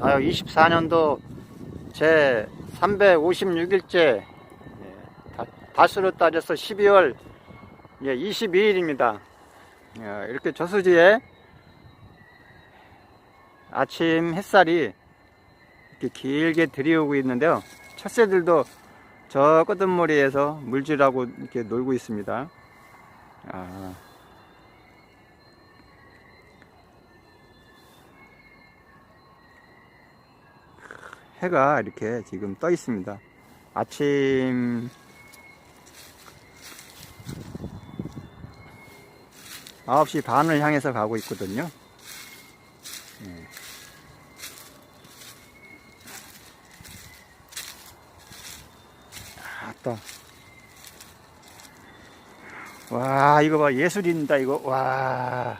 아유, 24년도 제 356일째 다수로 따져서 12월 22일입니다. 이렇게 저수지에 아침 햇살이 이렇게 길게 들이오고 있는데요. 첫새들도 저 끄든머리에서 물질하고 이렇게 놀고 있습니다. 아. 해가 이렇게 지금 떠 있습니다. 아침 9시 반을 향해서 가고 있거든요. 예. 아따. 와, 이거 봐. 예술입니다, 이거. 와.